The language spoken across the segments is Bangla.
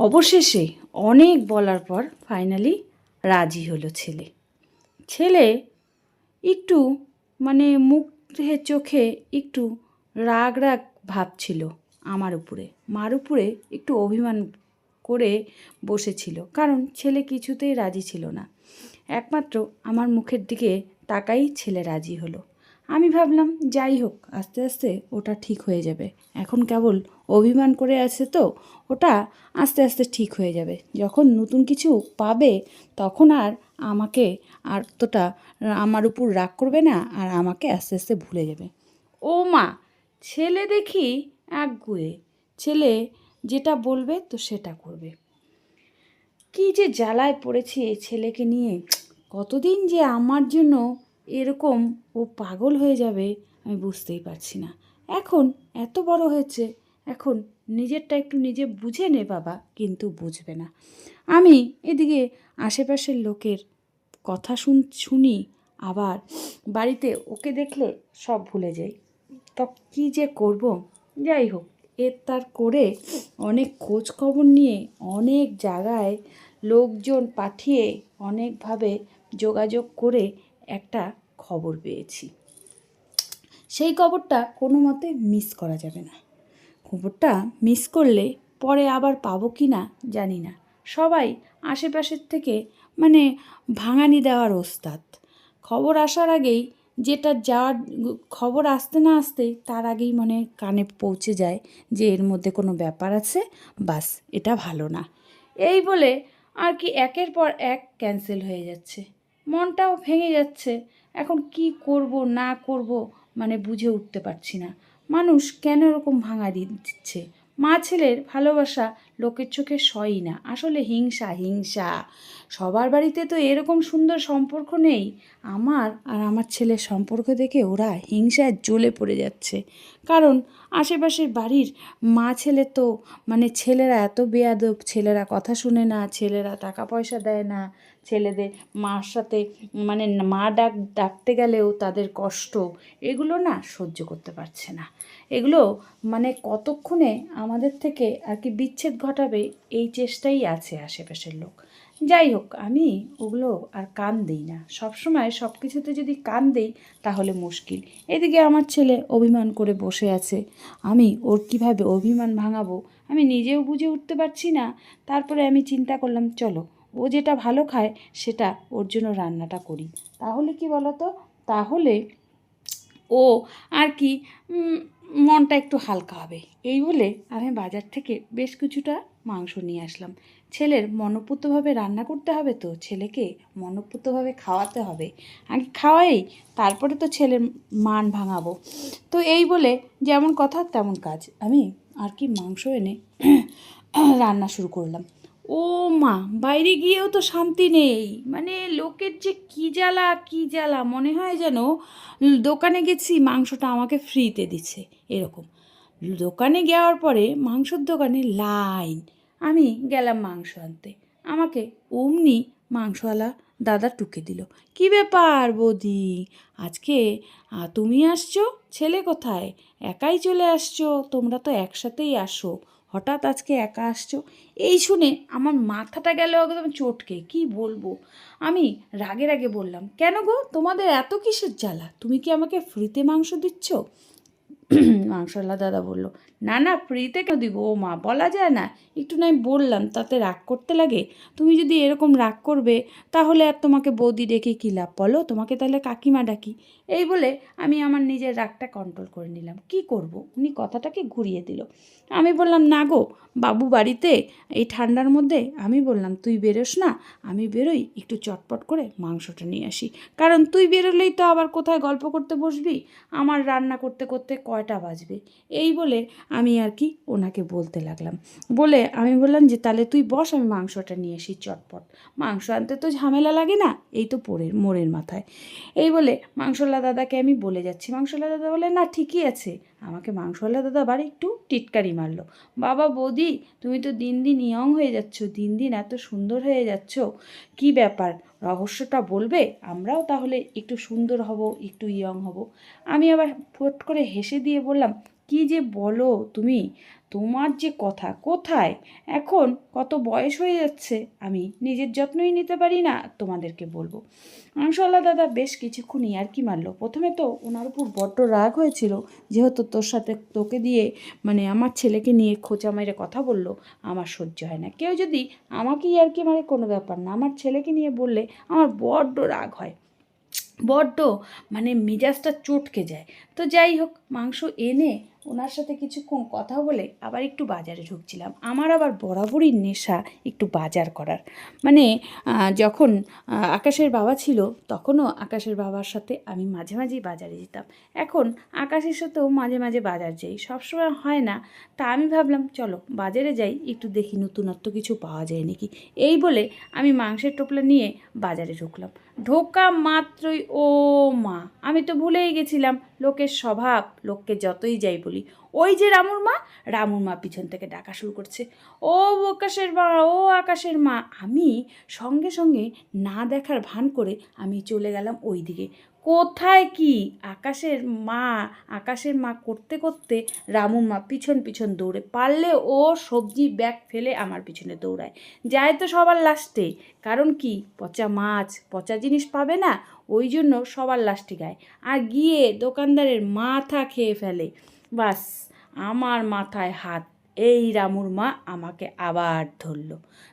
অবশেষে অনেক বলার পর ফাইনালি রাজি হলো ছেলে। ছেলে একটু মানে মুখে চোখে একটু রাগ রাগ ভাব ছিল আমার উপরে। মার উপরে একটু অভিমান করে বসেছিল, কারণ ছেলে কিছুতেই রাজি ছিল না। একমাত্র আমার মুখের দিকে তাকাই ছেলে রাজি হলো। আমি ভাবলাম, যাই হোক, আস্তে আস্তে ওটা ঠিক হয়ে যাবে। এখন কেবল অভিমান করে আছে তো, ওটা আস্তে আস্তে ঠিক হয়ে যাবে। যখন নতুন কিছু পাবে, তখন আর আমাকে আর তোটা আমার উপর রাগ করবে না, আর আমাকে আস্তে আস্তে ভুলে যাবে। ও মা, ছেলে দেখি একগুয়ে ছেলে যেটা বলবে তো সেটা করবে। কি যে জ্বালায় পড়েছি এই ছেলেকে নিয়ে। কতদিন যে আমার জন্য এরকম ও পাগল হয়ে যাবে আমি বুঝতেই পারছি না। এখন এত বড় হয়েছে এখন নিজেরটা একটু নিজে বুঝে নে বাবা, কিন্তু বুঝবে না। আমি এদিকে আশেপাশের লোকের কথা শুন, শুনি, আবার বাড়িতে ওকে দেখলে সব ভুলে যাই। তো কী যে করব? যাই হোক এর তার করে অনেক খোঁজ খবর নিয়ে অনেক জায়গায় লোকজন পাঠিয়ে অনেকভাবে যোগাযোগ করে একটা খবর পেয়েছি। সেই খবরটা কোনো মতে মিস করা যাবে না। খবরটা মিস করলে পরে আবার পাবো কি না জানি না। সবাই আশেপাশের থেকে মানে ভাঙানি দেওয়ার ওস্তাদ। খবর আসার আগেই যেটা যাওয়ার খবর আসতে না আসতেই তার আগেই মনে কানে পৌঁছে যায় যে এর মধ্যে কোনো ব্যাপার আছে, বাস এটা ভালো না। এই বলে আর কি একের পর এক ক্যান্সেল হয়ে যাচ্ছে। মনটাও ভেঙে যাচ্ছে। এখন কি করব, না করব মানে বুঝে উঠতে পারছি না। মানুষ কেন এরকম ভাঙা দিচ্ছে? মা ছেলের ভালোবাসা লোকের চোখে সয়ই না। আসলে হিংসা হিংসা। সবার বাড়িতে তো এরকম সুন্দর সম্পর্ক নেই। আমার আর আমার ছেলের সম্পর্ক দেখে ওরা হিংসায় জ্বলে পড়ে যাচ্ছে। কারণ আশেপাশের বাড়ির মা ছেলে তো মানে ছেলেরা এত বেয়াদব, ছেলেরা কথা শুনে না, ছেলেরা টাকা পয়সা দেয় না। ছেলেদের মার সাথে মানে মা ডাক, ডাকতে গেলেও তাদের কষ্ট, এগুলো না সহ্য করতে পারছে না। এগুলো মানে কতক্ষণে আমাদের থেকে আর কি বিচ্ছেদ ঘটাবে এই চেষ্টাই আছে আশেপাশের লোক। যাই হোক, আমি ওগুলো আর কান দিই না। সবসময় সব কিছুতে যদি কান দিই, তাহলে মুশকিল। এদিকে আমার ছেলে অভিমান করে বসে আছে। আমি ওর কীভাবে অভিমান ভাঙাবো? আমি নিজেও বুঝে উঠতে পারছি না। তারপরে আমি চিন্তা করলাম, চলো, ও যেটা ভালো খায়, সেটা ওর জন্য রান্নাটা করি। তাহলে কি বলো তো তাহলে ও আর কি মনটা একটু হালকা হবে। এই বলে আমি বাজার থেকে বেশ কিছুটা মাংস নিয়ে আসলাম। ছেলের মনোপুতভাবে রান্না করতে হবে তো, ছেলেকে মনোপুতভাবে খাওয়াতে হবে। আগে খাওয়াই, তারপরে তো ছেলের মান ভাঙাবো। তো এই বলে যেমন কথা তেমন কাজ। আমি আর কি মাংস এনে রান্না শুরু করলাম। ও মা, বাইরে গিয়েও তো শান্তি নেই। মানে লোকের যে কী জ্বালা কী জ্বালা, মনে হয় যেন দোকানে গেছি, মাংসটা আমাকে ফ্রিতে দিচ্ছে, এরকম। দোকানে যাওয়ার পরে মাংসর দোকানে লাইন, আমি গেলাম মাংস আনতে। আমাকে অমনি মাংসওয়ালা দাদা টুকে দিল, কি ব্যাপার বৌদি, আজকে তুমি আসছো? ছেলে কোথায়? একাই চলে আসছো? তোমরা তো একসাথেই আসো। হঠাৎ আজকে একা আসছো? এই শুনে আমার মাথাটা গেল একদম চটকে, কি বলব? আমি রাগে রাগে বললাম, কেন গো? তোমাদের এত কিসের জ্বালা? তুমি কি আমাকে ফ্রিতে মাংস দিচ্ছ? মাংসওয়ালা দাদা বলল না না, ফ্রিতে কেন দিব? ও মা, বলা যায় না। একটু নাই বললাম, তাতে রাগ করতে লাগে। তুমি যদি এরকম রাগ করবে, তাহলে আর তোমাকে বৌদি ডেকে কী লাভ? বলো, তোমাকে তাহলে কাকিমা ডাকি। এই বলে আমি আমার নিজের রাগটা কন্ট্রোল করে নিলাম। কি করব? উনি কথাটাকে ঘুরিয়ে দিল। আমি বললাম, না গো, বাবু বাড়িতে, এই ঠান্ডার মধ্যে? আমি বললাম, তুই বেরোস না, আমি বেরোই, একটু চটপট করে মাংসটা নিয়ে আসি। কারণ তুই বেরোলেই তো আবার কোথায় গল্প করতে বসবি? আমার রান্না করতে করতে কয়টা বাজবে? এই বলে আমি আর কি ওনাকে বলতে লাগলাম। বলে আমি বললাম যে, তাহলে তুই বস, আমি মাংসটা নিয়ে আসি চটপট। মাংস আনতে তো ঝামেলা লাগে না, এই তো পোড়ের মোড়ের মাথায়। এই বলে মাংসওয়ালা দাদাকে আমি বলে যাচ্ছি। মাংসলা দাদা বলে, না, ঠিকই আছে। আমাকে মাংসওয়ালা দাদা আবার একটু টিটকারি মারলো। বাবা, বৌদি, তুমি তো দিন দিন ইয়ং হয়ে যাচ্ছ, দিন দিন এত সুন্দর হয়ে যাচ্ছ। কি ব্যাপার, রহস্যটা বলবে? আমরাও তাহলে একটু সুন্দর হব, একটু ইয়ং হব। আমি আবার ফট করে হেসে দিয়ে বললাম কি যে বলো তুমি? তোমার যে কথা কোথায়? এখন কত বয়স হয়ে যাচ্ছে, আমি নিজের যত্নই নিতে পারি না, তোমাদেরকে বলব। মাংসওয়ালা দাদা, বেশ কিছুক্ষণ আর কি মারলো। প্রথমে তো ওনার উপর বড্ড রাগ হয়েছিল, যেহেতু তোর সাথে তোকে দিয়ে মানে আমার ছেলেকে নিয়ে খোঁচা মেরে কথা বলল, আমার সহ্য হয় না। কেউ যদি আমাকে আর কি মারে, কোনো ব্যাপার না। আমার ছেলেকে নিয়ে বললে আমার বড্ড রাগ হয়। বড্ড মানে মেজাজটা চটকে যায়। তো যাই হোক, মাংস এনে ওনার সাথে কিছুক্ষণ কথা বলে আবার একটু বাজারে ঢুকছিলাম। আমার আবার বরাবরই নেশা একটু বাজার করার। মানে যখন আকাশের বাবা ছিল, তখনও আকাশের বাবার সাথে আমি মাঝে মাঝেই বাজারে যেতাম। এখন আকাশের সাথেও মাঝে মাঝে বাজার যাই। সবসময় হয় না। তা আমি ভাবলাম, চলো, বাজারে যাই, একটু দেখি নতুনত্ব কিছু পাওয়া যায় নাকি? এই বলে আমি মাংসের টোপলা নিয়ে বাজারে ঢুকলাম। ঢোকা মাত্রই, ও মা। আমি তো ভুলেই গেছিলাম, লোকের স্বভাব, লোককে যতই যাই বলি। ওই যে রামুর মা রামুর মা পিছন থেকে ডাকা শুরু করছে। ও আকাশের মা, ও আকাশের মা। আমি সঙ্গে সঙ্গে না দেখার ভান করে আমি চলে গেলাম ওই দিকে কোথায় কি? আকাশের মা আকাশের মা করতে করতে রামুর মা পিছন পিছন দৌড়ে। পারলে ও সবজি ব্যাগ ফেলে আমার পিছনে দৌড়ায়। যায় তো সবার লাস্টে কারণ কি? পচা মাছ, পচা জিনিস পাবে না? ওই জন্য সবার লাস্টে গায়। আর গিয়ে দোকানদারের মাথা খেয়ে ফেলে। বাস, আমার মাথায় হাত এই রামুর মা আমাকে আবার ধরল।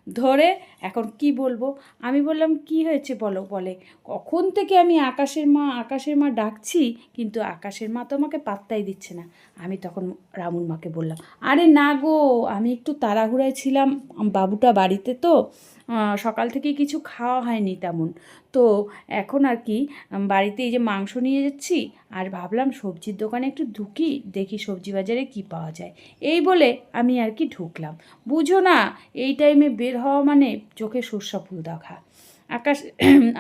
ধরে এখন কি বলব? আমি বললাম, কি হয়েছে বলো, বলে। কখন থেকে আমি আকাশের মা আকাশের মা ডাকছি, কিন্তু আকাশের মা তো আমাকে পাত্তাই দিচ্ছে না। আমি তখন রামুর মাকে বললাম, আরে না গো, আমি একটু তাড়াহুড়ায় ছিলাম, বাবুটা বাড়িতে তো সকাল থেকে কিছু খাওয়া হয়নি তেমন। তো এখন আর কি বাড়িতে এই যে মাংস নিয়ে যাচ্ছি আর ভাবলাম সবজির দোকানে একটু ঢুকি, দেখি সবজি বাজারে কি পাওয়া যায়। এই বলে আমি আর কি ঢুকলাম। বুঝো না, এই টাইমে বের হওয়া মানে চোখে সর্ষা ফুল দেখা। আকাশ,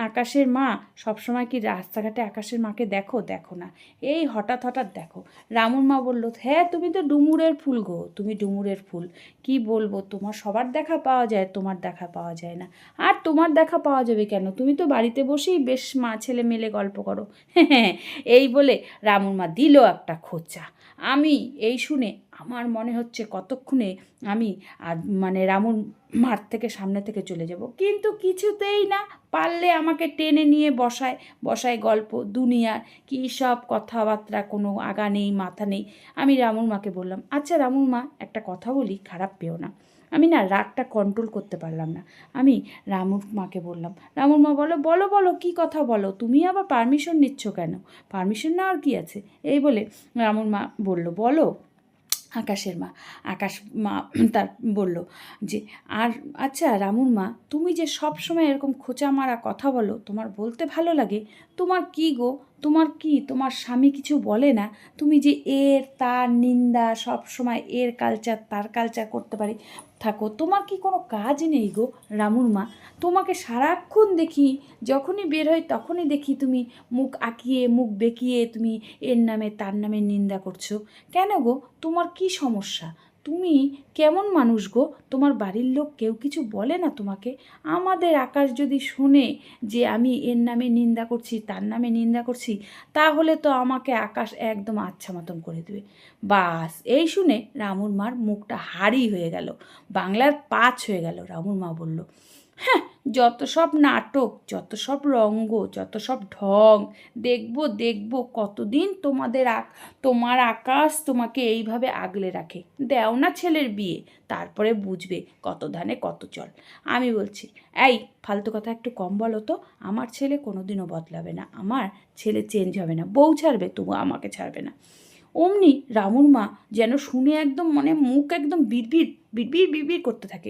আকাশের মা সবসময় কি রাস্তাঘাটে আকাশের মাকে দেখো? দেখো না। এই হঠাৎ হঠাৎ দেখো। রামুর মা বলল হ্যাঁ তুমি তো ডুমুরের ফুল গো, তুমি ডুমুরের ফুল। কি বলব, তোমার সবার দেখা পাওয়া যায়, তোমার দেখা পাওয়া যায় না। আর তোমার দেখা পাওয়া যাবে কেন? তুমি তো বাড়িতে বসেই বেশ মা ছেলে মেলে গল্প করো। হ্যাঁ এই বলে রামুর মা দিল একটা খোঁচা। আমি এই শুনে আমার মনে হচ্ছে কতক্ষণে আমি আর মানে রামুন মাঠ থেকে সামনে থেকে চলে যাব। কিন্তু কিছুতেই না পারলে আমাকে টেনে নিয়ে বসায় বসায় গল্প দুনিয়ার কী সব কথাবার্তা, কোনো আগা নেই, মাথা নেই। আমি রামুর মাকে বললাম আচ্ছা রামুর মা, একটা কথা বলি, খারাপ পেও না। আমি না রাগটা কন্ট্রোল করতে পারলাম না। আমি রামুর মাকে বললাম, রামুর মা বলো বলো বলো, কী কথা বলো? তুমি আবার পারমিশন নিচ্ছ কেন? পারমিশন না আর কী আছে? এই বলে রামুর মা বলল, বলো। আকাশের মা, আকাশ মা তার বলল যে, আর আচ্ছা রামুর মা, তুমি যে সব সময় এরকম খোঁচা মারা কথা বলো, তোমার বলতে ভালো লাগে, তোমার কি গো? তোমার কি, তোমার স্বামী কিছু বলে না? তুমি যে এর, তার, নিন্দা, সব সময় এর কালচার তার কালচার করতে পারি। থাকো, তোমার কি কোনো কাজ নেই গো রামুর মা? তোমাকে সারাক্ষণ দেখি, যখনই বের হয় তখনই দেখি তুমি মুখ আঁকিয়ে, মুখ বেঁকিয়ে তুমি এর নামে, তার নামে নিন্দা করছ। কেন গো? তোমার কি সমস্যা? তুমি কেমন মানুষ গো? তোমার বাড়ির লোক কেউ কিছু বলে না তোমাকে? আমাদের আকাশ যদি শুনে যে আমি এর নামে নিন্দা করছি, তার নামে নিন্দা করছি, তাহলে তো আমাকে আকাশ একদম আচ্ছা মতন করে দেবে। বাস, এই শুনে রামুর মার মুখটা হাড়ি হয়ে গেল। বাংলার পাঁচ হয়ে গেল, রামুর মা বলল। হ্যাঁ যত সব নাটক, যত সব রঙ্গ, যত সব ঢং, দেখব দেখব কতদিন তোমাদের আক তোমার আকাশ তোমাকে এইভাবে আগলে রাখে। দেও না ছেলের বিয়ে, তারপরে বুঝবে কত ধানে কত চল। আমি বলছি, এই, ফালতু কথা একটু কম বলো তো, আমার ছেলে কোনোদিনও বদলাবে না, আমার ছেলে চেঞ্জ হবে না, বউ ছাড়বে তবু আমাকে ছাড়বে না। অমনি রামুর মা যেন শুনে একদম মানে মুখ একদম বিড়বিড় বিড়বিড় বিড়বিড় করতে থাকে।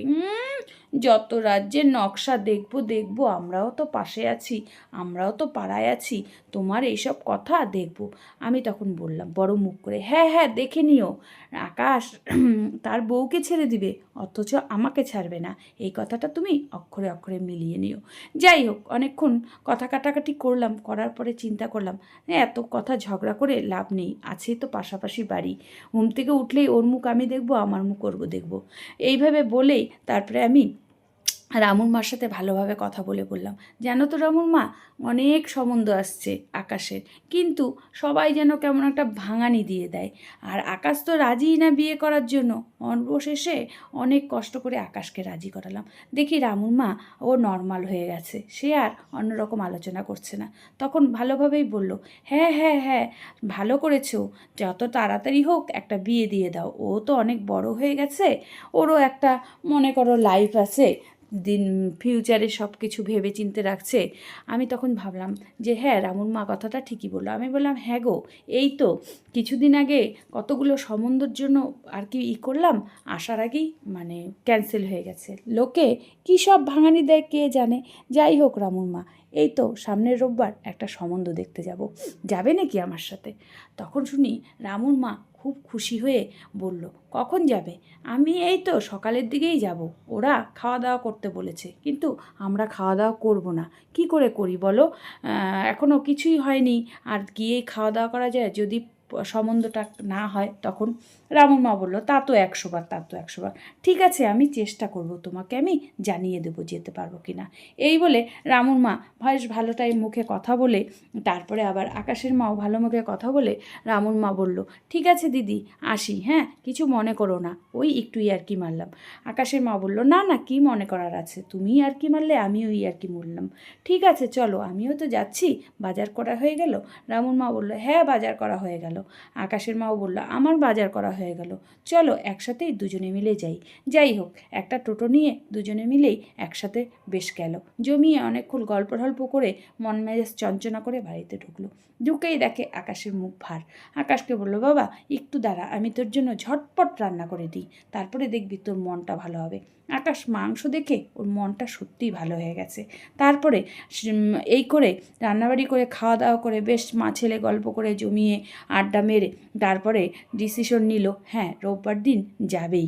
যত রাজ্যের নকশা দেখব, দেখব, আমরাও তো পাশে আছি, আমরাও তো পাড়ায় আছি, তোমার এইসব কথা দেখব। আমি তখন বললাম, বড় মুখ করে হ্যাঁ হ্যাঁ দেখে নিও। আকাশ তার বউকে ছেড়ে দিবে, অথচ আমাকে ছাড়বে না। এই কথাটা তুমি অক্ষরে অক্ষরে মিলিয়ে নিও। যাই হোক, অনেকক্ষণ কথা কাটাকাটি করলাম, করার পরে চিন্তা করলাম, এত কথা ঝগড়া করে লাভ নেই, আছেই তো পাশাপাশি বাড়ি। ঘুম থেকে উঠলেই ওর মুখ আমি দেখব, আমার মুখ করব দেখব। এইভাবে বলেই তারপরে আমি রামুর মার সাথে ভালোভাবে কথা বলে বললাম, জানো তো রামুর মা, অনেক সম্বন্ধ আসছে আকাশের, কিন্তু সবাই যেন কেমন একটা ভাঙানি দিয়ে দেয়, আর আকাশ তো রাজিই না বিয়ে করার জন্য। অবশেষে অনেক কষ্ট করে আকাশকে রাজি করালাম। দেখি রামুর মা, ও নর্মাল হয়ে গেছে, সে আর অন্যরকম আলোচনা করছে না। তখন ভালোভাবেই বলল হ্যাঁ হ্যাঁ হ্যাঁ ভালো করেছ, যত তাড়াতাড়ি হোক একটা বিয়ে দিয়ে দাও, ও তো অনেক বড় হয়ে গেছে, ওরও একটা, মনে করো লাইফ আছে দিন ফিউচারে সব কিছু ভেবে চিনতে রাখছে, আমি তখন ভাবলাম যে হ্যাঁ রামুর মা কথাটা ঠিকই বলল। আমি বললাম হ্যাঁ গো, এই তো, কিছুদিন আগে কতগুলো সম্বন্ধের জন্য আর কি ই করলাম, আসার আগেই মানে ক্যান্সেল হয়ে গেছে। লোকে কী সব ভাঙানি দেয় কে জানে? যাই হোক রামুর মা এই তো সামনের রোববার একটা সম্বন্ধ দেখতে যাব। যাবে নাকি আমার সাথে? তখন শুনি রামুর মা খুব খুশি হয়ে বলল, কখন যাবে? আমি এই তো সকালের দিকেই যাব। ওরা খাওয়া দাওয়া করতে বলেছে। কিন্তু আমরা খাওয়া দাওয়া করব না। কি করে করি বলো? এখনও কিছুই হয়নি। আর গিয়েই খাওয়া দাওয়া করা যায় যদি সম্বন্ধটা না হয়, তখন রামুর মা বলল, তা তো একশো বার, তা তো একশো বার। ঠিক আছে, আমি চেষ্টা করব তোমাকে, আমি জানিয়ে দেবো যেতে পারব কি না। এই বলে রামুর মা বেশ ভালোটাই মুখে কথা বলে, তারপরে আবার আকাশের মাও ভালো মুখে কথা বলে, রামুর মা বলল, ঠিক আছে দিদি, আসি হ্যাঁ কিছু মনে করো না। ওই একটু ইয়ার্কি মারলাম। আকাশের মা বলল, না না, কি মনে করার আছে? তুমি আর কি মারলে, আমিও ইয়ার্কি মারলাম। ঠিক আছে, চলো, আমিও তো যাচ্ছি, বাজার করা হয়ে গেল? রামুর মা বলল হ্যাঁ বাজার করা হয়ে গেল। আকাশের মাও বলল, আমার বাজার করা হয়ে গেল। চলো একসাথেই দুজনে মিলে যাই। যাই হোক, একটা টোটো নিয়ে দুজনে মিলেই একসাথে বেশ গেল। জমিয়ে অনেকক্ষণ গল্প টল্প করে মন মেজাজ চঞ্চনা করে বাড়িতে ঢুকলো। ঢুকেই দেখে আকাশের মুখ ভার। আকাশকে বলল, বাবা, একটু দাঁড়া, আমি তোর জন্য ঝটপট রান্না করে দিই। তারপরে দেখবি তোর মনটা ভালো হবে। আকাশ মাংস দেখে ওর মনটা সত্যিই ভালো হয়ে গেছে। তারপরে এই করে রান্নাবাড়ি করে খাওয়া দাওয়া করে, বেশ মা ছেলে গল্প করে জমিয়ে আড্ডা মেরে তারপরে ডিসিশন নিল হ্যাঁ রোববার দিন যাবেই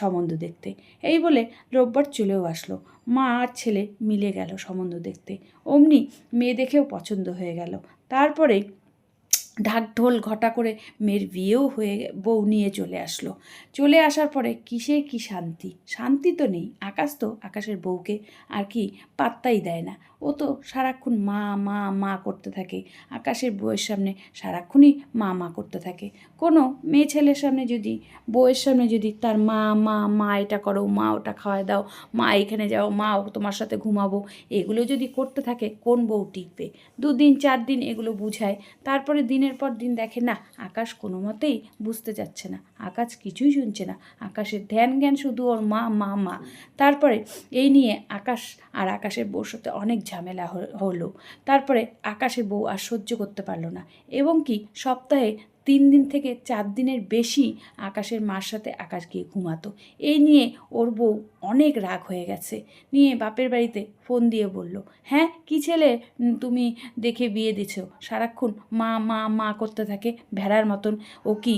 সম্বন্ধ দেখতে। এই বলে রোববার চলেও আসলো। মা আর ছেলে মিলে গেল সম্বন্ধ দেখতে। অমনি মেয়ে দেখেও পছন্দ হয়ে গেল। তারপরে ঢাক ঢোল ঘটা করে মেয়ের বিয়েও হয়ে, বউ নিয়ে চলে আসলো। চলে আসার পরে কিসের কি শান্তি? শান্তি তো নেই। আকাশ তো আকাশের বউকে আর কি পাত্তাই দেয় না। ও তো সারাক্ষণ মা মা মা করতে থাকে। আকাশের বউয়ের সামনে সারাক্ষণই মা মা করতে থাকে। কোনো মেয়ে ছেলের সামনে যদি, বউয়ের সামনে যদি তার মা মা মা এটা করো, মা ওটা খাওয়ায় দাও, মা এখানে যাও, মা তোমার সাথে ঘুমাবো, এগুলো যদি করতে থাকে, কোন বউ টিকবে? দুদিন চার দিন এগুলো বুঝায়। তারপরে দিনের পর দিন দেখে, না, আকাশ কোনো মতেই বুঝতে যাচ্ছে না। আকাশ কিছুই শুনছে না। আকাশের ধ্যান জ্ঞান শুধু ওর মা মা মা। তারপরে এই নিয়ে আকাশ আর আকাশের বউর সাথে অনেক ঝামেলা হলো। তারপরে আকাশে বউ আর সহ্য করতে পারল না। এবং কি সপ্তাহে তিন দিন থেকে চার দিনের বেশি আকাশের মার সাথে আকাশ গিয়ে ঘুমাতো। এই নিয়ে ওর বউ অনেক রাগ হয়ে গেছে। নিয়ে বাপের বাড়িতে ফোন দিয়ে বলল হ্যাঁ কি ছেলে? তুমি দেখে বিয়ে দিছ সারাক্ষণ মা মা মা করতে থাকে, ভেড়ার মতন। ও কি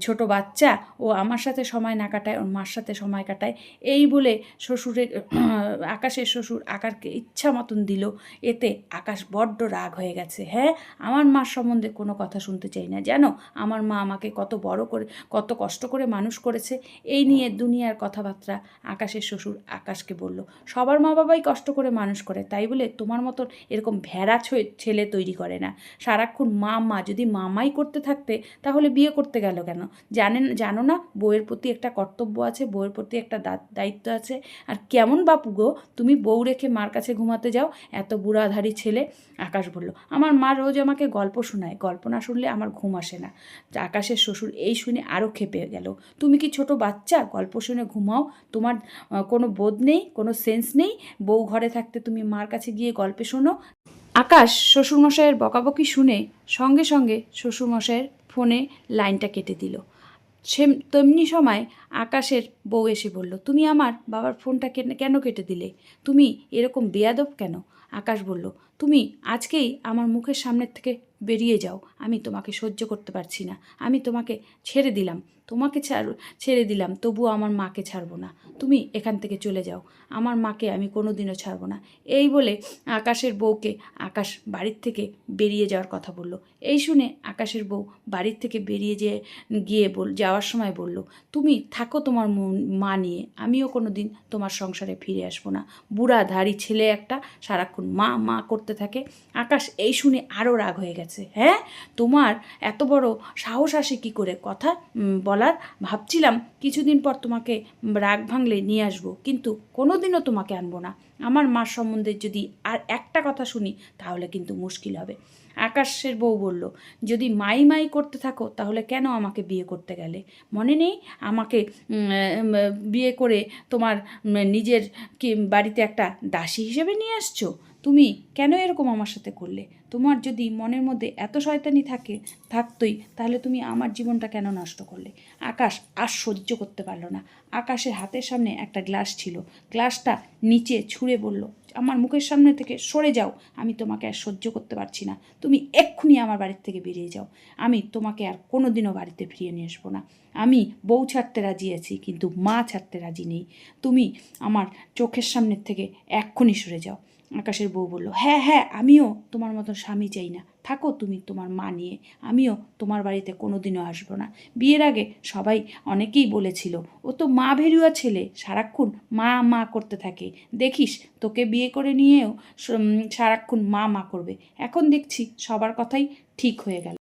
ছোট বাচ্চা? ও আমার সাথে সময় না কাটায়, ওর মার সাথে সময় কাটায়। এই বলে শ্বশুরের, আকাশের শ্বশুর আকারকে ইচ্ছা মতন দিল। এতে আকাশ বড্ড রাগ হয়ে গেছে। হ্যাঁ আমার মার সম্বন্ধে কোনো কথা শুনতে চাই না। জানো, আমার মা আমাকে কত বড় করে, কত কষ্ট করে মানুষ করেছে। এই নিয়ে দুনিয়ার কথাবার্তা আকাশের শ্বশুর আকাশকে বলল। সবার মা বাবাই কষ্ট করে মানুষ করে, তাই বলে তোমার মতন এরকম ভেড়া ছেলে তৈরি করে না। সারাক্ষণ মা মা যদি মামাই করতে থাকতে, তাহলে বিয়ে করতে গেল কেন? জানেন, জানো না বউয়ের প্রতি একটা কর্তব্য আছে, বউয়ের প্রতি একটা দায়িত্ব আছে। আর কেমন বাপু গো, তুমি বউ রেখে মার কাছে ঘুমাতে যাও, এত বুড়াধারী ছেলে। আকাশ বলল, আমার মা রোজ আমাকে গল্প শোনায়, গল্প না শুনলে আমার ঘুম আসে না। আকাশের শ্বশুর এই শুনে আরও খেপে গেল, তুমি কি ছোট বাচ্চা? গল্প শুনে ঘুমাও। তোমার কোনো বোধ নেই, কোনো সেন্স নেই? বউ ঘরে থাকতে তুমি মার কাছে গিয়ে গল্পে শোনো। আকাশ শ্বশুরমশাইয়ের বকাবকি শুনে সঙ্গে সঙ্গে শ্বশুরমশাইয়ের ফোনে লাইনটা কেটে দিল। সে তেমনি সময় আকাশের বউ এসে বলল, তুমি আমার বাবার ফোনটা কেন কেটে দিলে? তুমি এরকম বেয়াদব কেন? আকাশ বলল, তুমি আজকেই আমার মুখের সামনের থেকে বেরিয়ে যাও। আমি তোমাকে সহ্য করতে পারছি না। আমি তোমাকে ছেড়ে দিলাম। তোমাকে ছাড় ছেড়ে দিলাম তবুও আমার মাকে ছাড়বো না। তুমি এখান থেকে চলে যাও আমার মাকে আমি কোনো দিনও ছাড়বো না। এই বলে আকাশের বউকে আকাশ বাড়ির থেকে বেরিয়ে যাওয়ার কথা বলল। এই শুনে আকাশের বউ বাড়ির থেকে বেরিয়ে যেয়ে গিয়ে বল যাওয়ার সময় বলল তুমি থাকো তোমার মা নিয়ে আমিও কোনো দিন তোমার সংসারে ফিরে আসব না। বুড়া ধারি ছেলে একটা সারাক্ষণ মা মা করতে থাকে। আকাশ এই শুনে আরও রাগ হয়ে গেছে হ্যাঁ? তোমার এত বড় সাহস আসে কী করে? কথা উম, বলার ভাবছিলাম কিছুদিন পর তোমাকে রাগ ভাঙলে নিয়ে আসব, কিন্তু কোনোদিনও তোমাকে আনব না। আমার মার সম্বন্ধে যদি আর একটা কথা শুনি, তাহলে কিন্তু মুশকিল হবে। আকাশের বউ বলল, যদি মাই মাই করতে থাকো, তাহলে কেন আমাকে বিয়ে করতে গেলে? মনে নেই? আমাকে বিয়ে করে তোমার নিজের কি বাড়িতে একটা দাসী হিসেবে নিয়ে আসছো? তুমি কেন এরকম আমার সাথে করলে? তোমার যদি মনের মধ্যে এত শয়তানি থাকে, থাকতোই, তাহলে তুমি আমার জীবনটা কেন নষ্ট করলে? আকাশ আর সহ্য করতে পারল না। আকাশের হাতের সামনে একটা গ্লাস ছিল। গ্লাসটা নিচে ছুঁড়ে বলল, আমার মুখের সামনে থেকে সরে যাও, আমি তোমাকে আর সহ্য করতে পারছি না। তুমি এক্ষুনি আমার বাড়ির থেকে বেরিয়ে যাও। আমি তোমাকে আর কোনো দিনও বাড়িতে ফিরিয়ে নিয়ে আসব না। আমি বউ ছাড়তে রাজি আছি, কিন্তু মা ছাড়তে রাজি নেই। তুমি আমার চোখের সামনের থেকে এক্ষুনি সরে যাও। আকাশের বউ বলল হ্যাঁ হ্যাঁ আমিও তোমার মতো স্বামী চাই না। থাকো তুমি তোমার মা নিয়ে, আমিও তোমার বাড়িতে কোনো দিনও আসব না। বিয়ের আগে সবাই অনেকেই বলেছিল, ও তো মা ভেরুয়া ছেলে, সারাক্ষণ মা মা করতে থাকে। দেখিস, তোকে বিয়ে করে নিয়েও সারাক্ষণ মা মা করবে। এখন দেখছি সবার কথাই ঠিক হয়ে গেল।